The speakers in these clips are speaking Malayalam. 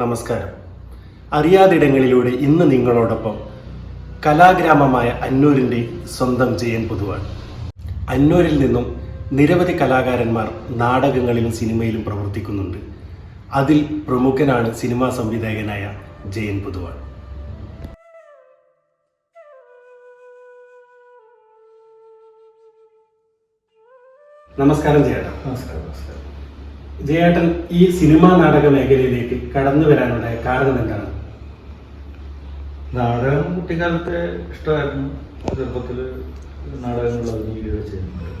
നമസ്കാരം. അറിയാതിടങ്ങളിലൂടെ ഇന്ന് നിങ്ങളോടൊപ്പം കലാഗ്രാമമായ അന്നൂരിന്റെ സ്വന്തം ജയൻ പൊതുവാണ് അന്നൂരിൽ നിന്നും നിരവധി കലാകാരന്മാർ നാടകങ്ങളിലും സിനിമയിലും പ്രവർത്തിക്കുന്നുണ്ട്. അതിൽ പ്രമുഖനാണ് സിനിമാ സംവിധായകനായ ജയൻ പൊതുവാൾ. നമസ്കാരം ചേട്ടാ നമസ്കാരം നമസ്കാരം. ജയേട്ടൻ ഈ സിനിമാ നാടക മേഖലയിലേക്ക് കടന്നു വരാനുള്ള കാരണം എന്താണ്? നാടകം കുട്ടിക്കാലത്തെ ഇഷ്ടമായിരുന്നു. ചെറുപ്പത്തിൽ നാടകങ്ങൾ അഭിനയിക്കുകയോ ചെയ്യുന്നുണ്ട്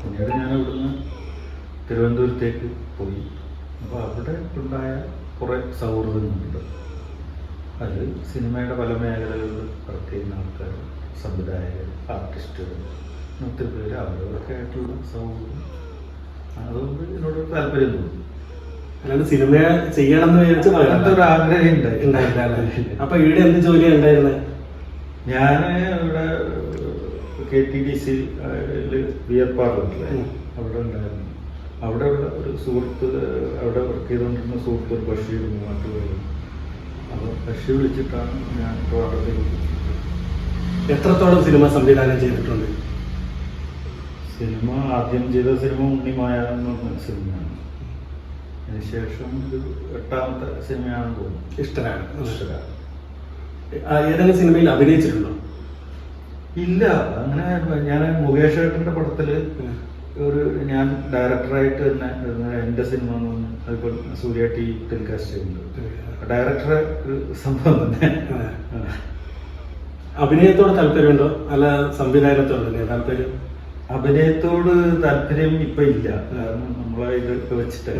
പിന്നീട് ഞാൻ ഇവിടുന്ന് തിരുവനന്തപുരത്തേക്ക് പോയി. അപ്പോൾ അവിടെ ഉണ്ടായ കുറേ സൗഹൃദങ്ങളുണ്ട്. അത് സിനിമയുടെ പല മേഖലകളിൽ വർക്ക് ചെയ്യുന്ന ആൾക്കാർ സംവിധായകർ ആർട്ടിസ്റ്റുകൾ ഒത്തിരി പേര് അവരവരൊക്കെ ആയിട്ടുള്ള സൗഹൃദം അതുകൊണ്ട് എന്നോട് താല്പര്യം തോന്നി. അല്ലാണ്ട് സിനിമ ചെയ്യണം എന്ന് അങ്ങനത്തെ ഒരു ആഗ്രഹം ഉണ്ടായി? അപ്പൊ ഇവിടെ എന്ത് ജോലിയാണ് ഉണ്ടായിരുന്നത് ഞാൻ ഇവിടെ K T D C beer പാർലറിലെ. അവിടെ ഉണ്ടായിരുന്നു. അവിടെ ഒരു സുഹൃത്ത് അവിടെ വർക്ക് ചെയ്തുകൊണ്ടിരുന്ന സുഹൃത്ത് ഒരു ബഷീർ മൂവാറ്റുപുഴയിൽ അപ്പോൾ ബഷീർ വിളിച്ചിട്ടാണ് ഞാൻ ട്രിവാൻഡ്രത്തേക്ക് എത്രത്തോളം സിനിമ സംവിധാനം ചെയ്തിട്ടുണ്ട്? സിനിമ ആദ്യം ചെയ്ത സിനിമ ഉണ്ണിമായ എന്ന് സിനിമയാണ്. അതിനുശേഷം ഒരു എട്ടാമത്തെ സിനിമയാണെന്ന് തോന്നുന്നു. ഇഷ്ടനാണ്. ഇഷ്ടനാണ്. ഏതെങ്കിലും സിനിമയിൽ അഭിനയിച്ചിട്ടുണ്ടോ? ഇല്ല. അങ്ങനെ ഞാൻ മുകേഷ് ഏട്ടന്റെ പടത്തിൽ ഒരു ഞാൻ ഡയറക്ടറായിട്ട് തന്നെ എന്റെ സിനിമ എന്ന് പറഞ്ഞു അതിപ്പോൾ സൂര്യ ടി ടെലികാസ്റ്റ് ചെയ്യുന്നുണ്ട്. ഡയറക്ടറെ ഒരു സംഭവം തന്നെ. അഭിനയത്തോട് താല്പര്യമുണ്ടോ? അല്ല സംവിധാനത്തോട് തന്നെ താല്പര്യം? അഭിനയത്തോട് താല്പര്യം ഇപ്പൊ ഇല്ല. കാരണം നമ്മളെ ഇതൊക്കെ വെച്ചിട്ട്.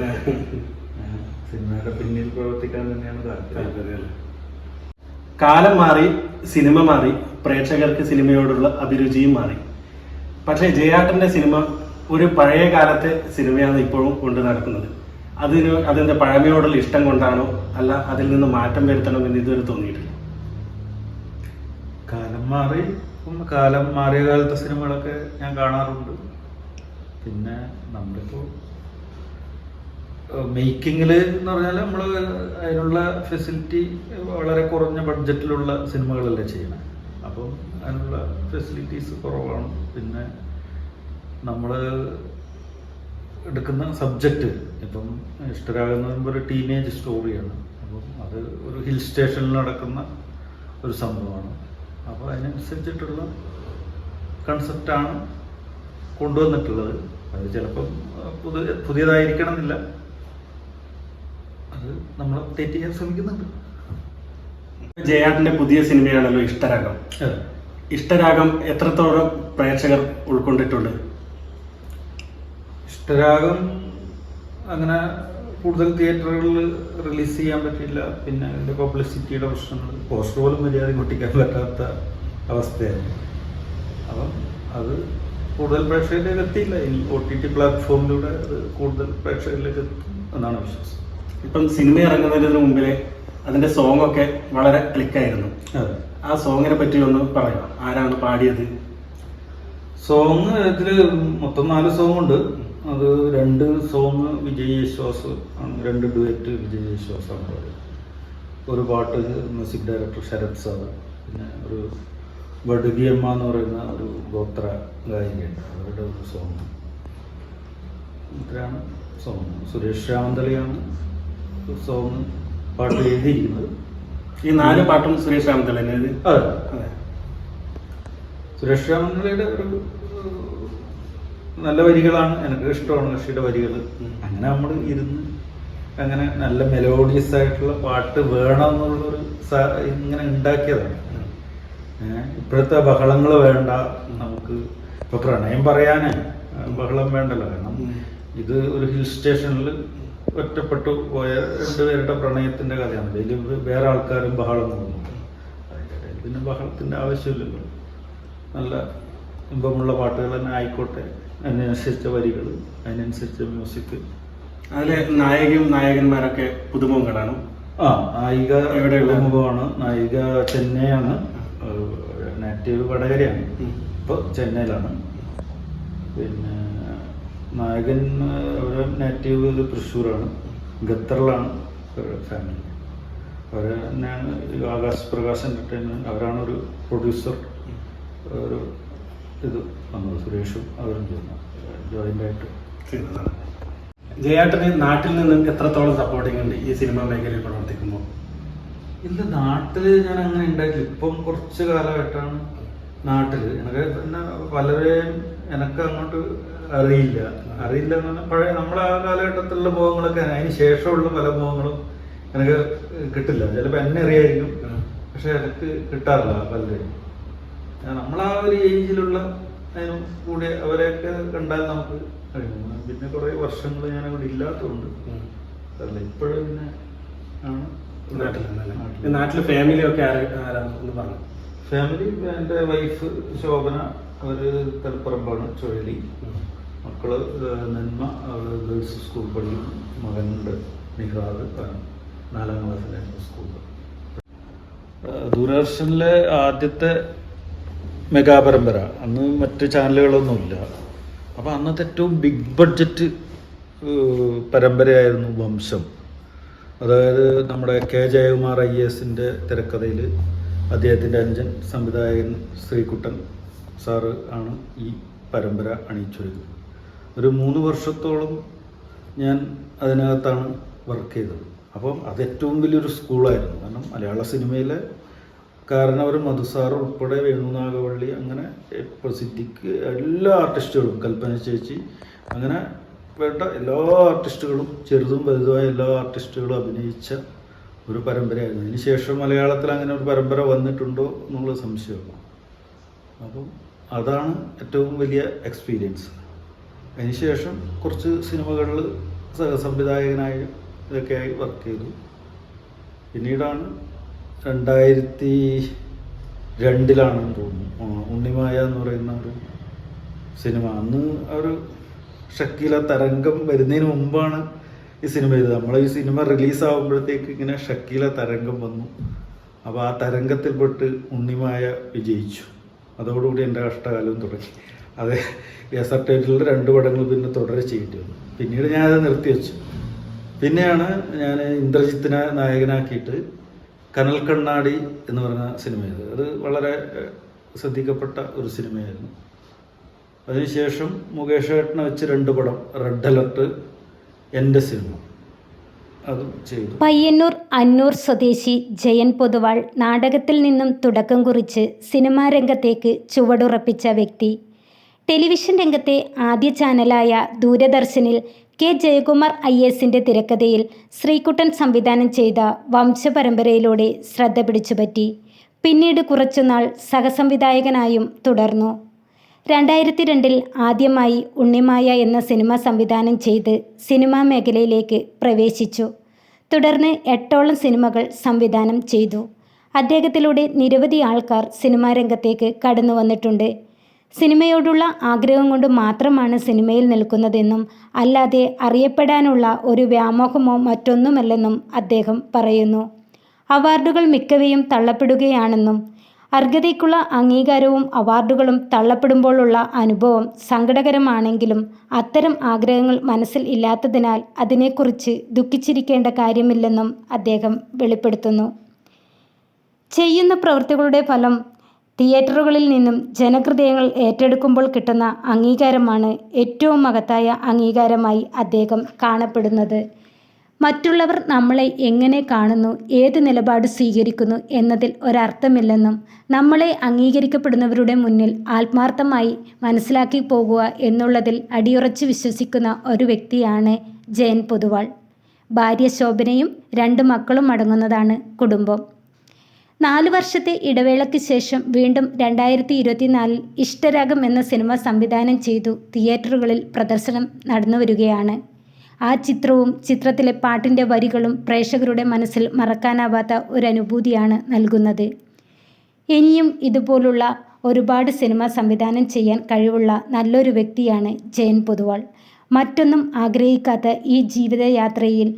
സിനിമയുടെ പിന്നിൽ പ്രവർത്തിക്കാൻ തന്നെയാണ് താല്പര്യം. കാലം മാറി സിനിമ മാറി പ്രേക്ഷകർക്ക് സിനിമയോടുള്ള അഭിരുചിയും മാറി. പക്ഷേ ജയാട്ടന്റെ സിനിമ ഒരു പഴയ കാലത്തെ സിനിമയാണ് ഇപ്പോഴും കൊണ്ട് നടക്കുന്നത്. അതിന് അതിന്റെ പഴമയോടുള്ള ഇഷ്ടം കൊണ്ടാണോ അല്ല അതിൽ നിന്ന് മാറ്റം വരുത്തണം വരുത്തണമെന്ന് ഇതുവരെ തോന്നിയിട്ടില്ല? കാലം മാറി ഇപ്പം കാലം മാറിയ കാലത്തെ സിനിമകളൊക്കെ ഞാൻ കാണാറുണ്ട്. പിന്നെ നമ്മളിപ്പോൾ മേക്കിങ്ങിൽ എന്ന് പറഞ്ഞാൽ നമ്മൾ അതിനുള്ള ഫെസിലിറ്റി വളരെ കുറഞ്ഞ ബഡ്ജറ്റിലുള്ള സിനിമകളല്ലേ ചെയ്യണം. അപ്പം അതിനുള്ള ഫെസിലിറ്റീസ് കുറവാണ്. പിന്നെ നമ്മൾ എടുക്കുന്ന സബ്ജക്റ്റ് ഇപ്പം ഇഷ്ടരാകുന്ന ഒരു ടീനേജ് സ്റ്റോറിയാണ്. അപ്പം അത് ഒരു ഹിൽ സ്റ്റേഷനിൽ നടക്കുന്ന ഒരു സംഭവമാണ്. അപ്പോൾ അതിനനുസരിച്ചിട്ടുള്ള കൺസെപ്റ്റാണ് കൊണ്ടുവന്നിട്ടുള്ളത്. അത് ചിലപ്പം പുതിയ പുതിയതായിരിക്കണം എന്നില്ല അത് നമ്മൾ അപ്ഡേറ്റ് ചെയ്യാൻ ശ്രമിക്കുന്നുണ്ട്. ജയാട്ടിന്റെ പുതിയ സിനിമയാണല്ലോ ഇഷ്ടരാഗം. ഇഷ്ടരാഗം എത്രത്തോളം പ്രേക്ഷകർ ഉൾക്കൊണ്ടിട്ടുണ്ട്? ഇഷ്ടരാഗം അങ്ങനെ കൂടുതൽ തിയേറ്ററുകളിൽ റിലീസ് ചെയ്യാൻ പറ്റില്ല പിന്നെ അതിന്റെ പബ്ലിസിറ്റിയുടെ പ്രശ്നങ്ങൾ. പോസ്റ്റർ പോലും മര്യാദ പൊട്ടിക്കാൻ പറ്റാത്ത അവസ്ഥയാണ് അപ്പം അത് കൂടുതൽ പ്രേക്ഷകരിലേക്ക് എത്തിയില്ല. ഇനി ഒ ടി ടി പ്ലാറ്റ്ഫോമിലൂടെ അത് കൂടുതൽ പ്രേക്ഷകരിലേക്ക് എത്തും എന്നാണ് വിശ്വാസം. ഇപ്പം സിനിമ ഇറങ്ങുന്നതിന് മുമ്പിലെ അതിന്റെ സോങ് ഒക്കെ വളരെ ക്ലിക്കായിരുന്നു അതെ. ആ സോങ്ങിനെ പറ്റി ഒന്ന് പറയാം. ആരാണ് പാടിയത്? സോങ് ഇതിൽ മൊത്തം നാല് സോങ്ങുണ്ട് ഉണ്ട്. അത് രണ്ട് സോങ് വിജയ് യേശുദാസ് ആണ് രണ്ട് ഡുവറ്റ് വിജയ് യേശുദാസാണ് പാടിയത്. ഒരു പാട്ട് മ്യൂസിക് ഡയറക്ടർ ശരത് സാർ പിന്നെ ഒരു വടുകിയമ്മ എന്ന് പറയുന്ന ഒരു ഗോത്ര ഗായികയുണ്ട്. അവരുടെ ഒരു സോങ് ഇത്രയാണ് സോങ് സുരേഷ് രാമന്തളിയാണ് സോങ് പാട്ട് എഴുതിയിരിക്കുന്നത്. ഈ നാല് പാട്ടും സുരേഷ് രാമന്തളി അതെ അതെ. സുരേഷ് രാമന്തളിയുടെ ഒരു നല്ല വരികളാണ്. എനിക്ക് ഇഷ്ടമാണ് കൃഷിയുടെ വരികൾ അങ്ങനെ നമ്മൾ ഇരുന്ന് അങ്ങനെ നല്ല മെലോഡിയസ് ആയിട്ടുള്ള പാട്ട് വേണം എന്നുള്ളൊരു ഇങ്ങനെ ഉണ്ടാക്കിയതാണ്. ഇപ്പോഴത്തെ ബഹളങ്ങൾ വേണ്ട. നമുക്ക് ഇപ്പൊ പ്രണയം പറയാനേ ബഹളം വേണ്ടല്ലോ. കാരണം. ഇത് ഒരു ഹിൽ സ്റ്റേഷനിൽ ഒറ്റപ്പെട്ടു പോയ രണ്ടുപേരുടെ പ്രണയത്തിന്റെ കഥയാണ്. ഇതിൽ വേറെ ആൾക്കാരും ബഹളം തോന്നുന്നു അതിന്റെ പിന്നെ ബഹളത്തിന്റെ ആവശ്യമില്ലല്ലോ. നല്ല ഇമ്പമുള്ള പാട്ടുകൾ തന്നെ ആയിക്കോട്ടെ. അതിനനുസരിച്ച വരികൾ അതിനനുസരിച്ച മ്യൂസിക് അതിലെ നായകയും നായകന്മാരൊക്കെ പുതുമുഖങ്ങളാണ്? ആ നായിക എവിടെയുള്ള? മുഖമാണ് നായിക ചെന്നൈയാണ്. നാറ്റീവ് വടകരയാണ്. ഇപ്പോൾ ചെന്നൈയിലാണ്. പിന്നെ നായകൻ ഒരു നാറ്റീവ് തൃശ്ശൂരാണ്. ഖത്തറിലാണ്. ഫാമിലി അവർ തന്നെയാണ് ആകാശ് പ്രകാശ് എന്റർടൈൻമെന്റ് അവരാണ് ഒരു പ്രൊഡ്യൂസർ ഒരു ഇത്. വന്നത്. സുരേഷും അവരും ചെയ്യുന്നു ജോയിന്റായിട്ട് ആയിട്ട് ജയാട്ടന് നാട്ടിൽ നിന്ന് എത്രത്തോളം സപ്പോർട്ടിംഗ് ഉണ്ട് ഈ സിനിമാ മേഖലയിൽ പ്രവർത്തിക്കുമ്പോൾ? ഇല്ല നാട്ടിൽ ഞാൻ അങ്ങനെ ഉണ്ടായിട്ടില്ല. ഇപ്പം കുറച്ച് കാലഘട്ടമാണ് നാട്ടിൽ എനിക്ക് പിന്നെ പലരെയും എനിക്ക് അങ്ങോട്ട് അറിയില്ല. അറിയില്ല എന്ന് പറഞ്ഞാൽ പഴയ നമ്മളെ ആ കാലഘട്ടത്തിലുള്ള മുഖങ്ങളൊക്കെ അതിന് ശേഷമുള്ള പല മുഖങ്ങളും എനിക്ക് കിട്ടില്ല. ചിലപ്പോൾ എന്നെ അറിയായിരിക്കും. പക്ഷെ എനിക്ക് കിട്ടാറില്ല പലരെയും. നമ്മളാ ഒരു ഏജിലുള്ള അതിനും കൂടി അവരെയൊക്കെ കണ്ടാൽ നമുക്ക് കഴിയും. പിന്നെ കുറെ വർഷങ്ങൾ ഞാൻ അവിടെ ഇല്ലാത്തതുകൊണ്ട് അല്ല ഇപ്പോഴും പിന്നെ ആണ് നാട്ടിൽ. ഫാമിലി ഒക്കെ ആരാന്ന് പറഞ്ഞു? ഫാമിലി എന്റെ വൈഫ് ശോഭന അവർ തലപ്പറമ്പാണ് ചുഴലി. മക്കൾ നന്മ അവർ ഗേൾസ് സ്കൂൾ പഠിക്കും മകനുണ്ട് നിഹാദ് നാലാം ക്ലാസ്സിലെ സ്കൂളിൽ ദൂരദർശനിലെ ആദ്യത്തെ മെഗാ പരമ്പര അന്ന് മറ്റ് ചാനലുകളൊന്നുമില്ല. അപ്പോൾ അന്നത്തെ ഏറ്റവും ബിഗ് ബഡ്ജറ്റ് പരമ്പരയായിരുന്നു വംശം. അതായത് നമ്മുടെ കെ ജയകുമാർ ഐ എസിന്റെ തിരക്കഥയിൽ അദ്ദേഹത്തിന്റെ അഞ്ചൻ സംവിധായകൻ ശ്രീകുട്ടൻ സാറ് ആണ് ഈ പരമ്പര അണിയിച്ചൊരുക്കുന്നത്. ഒരു മൂന്ന് വർഷത്തോളം ഞാൻ അതിനകത്താണ് വർക്ക് ചെയ്തത്. അപ്പം അത് ഏറ്റവും വലിയൊരു സ്കൂളായിരുന്നു കാരണം മലയാള സിനിമയിലെ കാരണവർ മധുസാർ ഉൾപ്പെടെ വേണുനാഗവള്ളി അങ്ങനെ പ്രസിദ്ധിക്ക് എല്ലാ ആർട്ടിസ്റ്റുകളും കൽപ്പന ചേച്ചി അങ്ങനെ വേണ്ട എല്ലാ ആർട്ടിസ്റ്റുകളും ചെറുതും വലുതുമായ എല്ലാ ആർട്ടിസ്റ്റുകളും അഭിനയിച്ച ഒരു പരമ്പരയായിരുന്നു. അതിന് ശേഷം മലയാളത്തിൽ അങ്ങനെ ഒരു പരമ്പര വന്നിട്ടുണ്ടോ എന്നുള്ള സംശയമാണ് അപ്പം അതാണ് ഏറ്റവും വലിയ എക്സ്പീരിയൻസ്. അതിനുശേഷം കുറച്ച് സിനിമകളിൽ സഹസംവിധായകനായി ഇതൊക്കെയായി വർക്ക് ചെയ്തു. പിന്നീടാണ് രണ്ടായിരത്തി രണ്ടിലാണെന്ന് തോന്നുന്നു. ഉണ്ണിമായ എന്ന് പറയുന്ന ഒരു സിനിമ. അന്ന് ഒരു ഷക്കീല തരംഗം വരുന്നതിന് മുമ്പാണ് ഈ സിനിമ ചെയ്തത്. നമ്മൾ ഈ സിനിമ റിലീസ് ആകുമ്പോഴത്തേക്ക് ഇങ്ങനെ ഷക്കീല തരംഗം വന്നു. അപ്പോൾ ആ തരംഗത്തിൽപ്പെട്ട് ഉണ്ണിമായ വിജയിച്ചു. അതോടുകൂടി എന്റെ കഷ്ടകാലം തുടങ്ങി. അത് എസ് ആർ ടൈറ്റിലുള്ള രണ്ട് പടങ്ങൾ പിന്നെ തുടരെ ചെയ്യേണ്ടി വന്നു. പിന്നീട് ഞാനത് നിർത്തിവെച്ചു. പിന്നെയാണ് ഞാൻ ഇന്ദ്രജിത്തിനെ നായകനാക്കിയിട്ട് കനൽ കണ്ണാടി എന്ന് പറഞ്ഞ സിനിമയത് അത് വളരെ ശ്രദ്ധിക്കപ്പെട്ട ഒരു സിനിമയായിരുന്നു. അതിനുശേഷം മുകേഷ് ഏട്ടനെ വെച്ച് രണ്ട് പടം റെഡ് അലർട്ട് എന്റെ സിനിമ. പയ്യന്നൂർ അന്നൂർ സ്വദേശി ജയൻ പൊതുവാൾ നാടകത്തിൽ നിന്നും തുടക്കം കുറിച്ച് സിനിമാ രംഗത്തേക്ക് ചുവടുറപ്പിച്ച വ്യക്തി ടെലിവിഷൻ രംഗത്തെ ആദ്യ ചാനലായ ദൂരദർശനിൽ കെ ജയകുമാർ ഐ എസിന്റെ തിരക്കഥയിൽ ശ്രീകുട്ടൻ സംവിധാനം ചെയ്ത വംശപരമ്പരയിലൂടെ ശ്രദ്ധ പിടിച്ചുപറ്റി. പിന്നീട് കുറച്ചുനാൾ സഹസംവിധായകനായും തുടർന്നു. രണ്ടായിരത്തി രണ്ടിൽ ആദ്യമായി ഉണ്ണിമായ എന്ന സിനിമ സംവിധാനം ചെയ്ത് സിനിമാ മേഖലയിലേക്ക് പ്രവേശിച്ചു. തുടർന്ന് എട്ടോളം സിനിമകൾ സംവിധാനം ചെയ്തു. അദ്ദേഹത്തിലൂടെ നിരവധി ആൾക്കാർ സിനിമാ രംഗത്തേക്ക് കടന്നു വന്നിട്ടുണ്ട് സിനിമയോടുള്ള ആഗ്രഹം കൊണ്ട് മാത്രമാണ് സിനിമയിൽ നിൽക്കുന്നതെന്നും അല്ലാതെ അറിയപ്പെടാനുള്ള ഒരു വ്യാമോഹമോ മറ്റൊന്നുമല്ലെന്നും അദ്ദേഹം പറയുന്നു. അവാർഡുകൾ മിക്കവയും തള്ളപ്പെടുകയാണെന്നും അർഹതയ്ക്കുള്ള അംഗീകാരവും അവാർഡുകളും തള്ളപ്പെടുമ്പോഴുള്ള അനുഭവം സങ്കടകരമാണെങ്കിലും അത്തരം ആഗ്രഹങ്ങൾ മനസ്സിൽ ഇല്ലാത്തതിനാൽ അതിനെക്കുറിച്ച് ദുഃഖിച്ചിരിക്കേണ്ട കാര്യമില്ലെന്നും അദ്ദേഹം വെളിപ്പെടുത്തുന്നു. ചെയ്യുന്ന പ്രവൃത്തികളുടെ ഫലം തിയേറ്ററുകളിൽ നിന്നും ജനഹൃദയങ്ങൾ ഏറ്റെടുക്കുമ്പോൾ കിട്ടുന്ന അംഗീകാരമാണ് ഏറ്റവും മഹത്തായ അംഗീകാരമായി അദ്ദേഹം കാണപ്പെടുന്നത്. മറ്റുള്ളവർ നമ്മളെ എങ്ങനെ കാണുന്നു ഏത് നിലപാട് സ്വീകരിക്കുന്നു എന്നതിൽ ഒരർത്ഥമില്ലെന്നും നമ്മളെ അംഗീകരിക്കപ്പെടുന്നവരുടെ മുന്നിൽ ആത്മാർത്ഥമായി മനസ്സിലാക്കി പോകുക എന്നുള്ളതിൽ അടിയുറച്ച് വിശ്വസിക്കുന്ന ഒരു വ്യക്തിയാണ് ജയൻ പൊതുവാൾ. ഭാര്യ ശോഭനയും രണ്ട് മക്കളും അടങ്ങുന്നതാണ് കുടുംബം. നാല് വർഷത്തെ ഇടവേളയ്ക്ക് ശേഷം വീണ്ടും രണ്ടായിരത്തി ഇരുപത്തിനാലിൽ ഇഷ്ടരാഗം എന്ന സിനിമ സംവിധാനം ചെയ്തു തിയേറ്ററുകളിൽ പ്രദർശനം നടന്നു വരികയാണ് ആ ചിത്രവും ചിത്രത്തിലെ പാട്ടിന്റെ വരികളും പ്രേക്ഷകരുടെ മനസ്സിൽ മറക്കാനാവാത്ത ഒരു അനുഭൂതിയാണ് നൽകുന്നത്. ഇനിയും ഇതുപോലുള്ള ഒരുപാട് സിനിമ സംവിധാനം ചെയ്യാൻ കഴിവുള്ള നല്ലൊരു വ്യക്തിയാണ് ജയൻ പൊതുവാൾ. മറ്റൊന്നും ആഗ്രഹിക്കാത്ത ഈ ജീവിതയാത്രയിൽ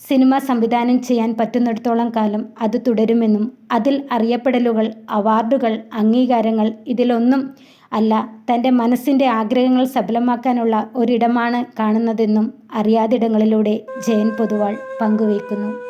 സിനിമ സംവിധാനം ചെയ്യാൻ പറ്റുന്നിടത്തോളം കാലം അത് തുടരുമെന്നും അതിൽ അറിയപ്പെടലുകൾ അവാർഡുകൾ അംഗീകാരങ്ങൾ ഇതിലൊന്നും അല്ല. തന്റെ മനസ്സിന്റെ ആഗ്രഹങ്ങൾ സഫലമാക്കാനുള്ള ഒരിടമാണ് കാണുന്നതെന്നും അറിയാതിടങ്ങളിലൂടെ ജയൻ പൊതുവാൾ പങ്കുവയ്ക്കുന്നു.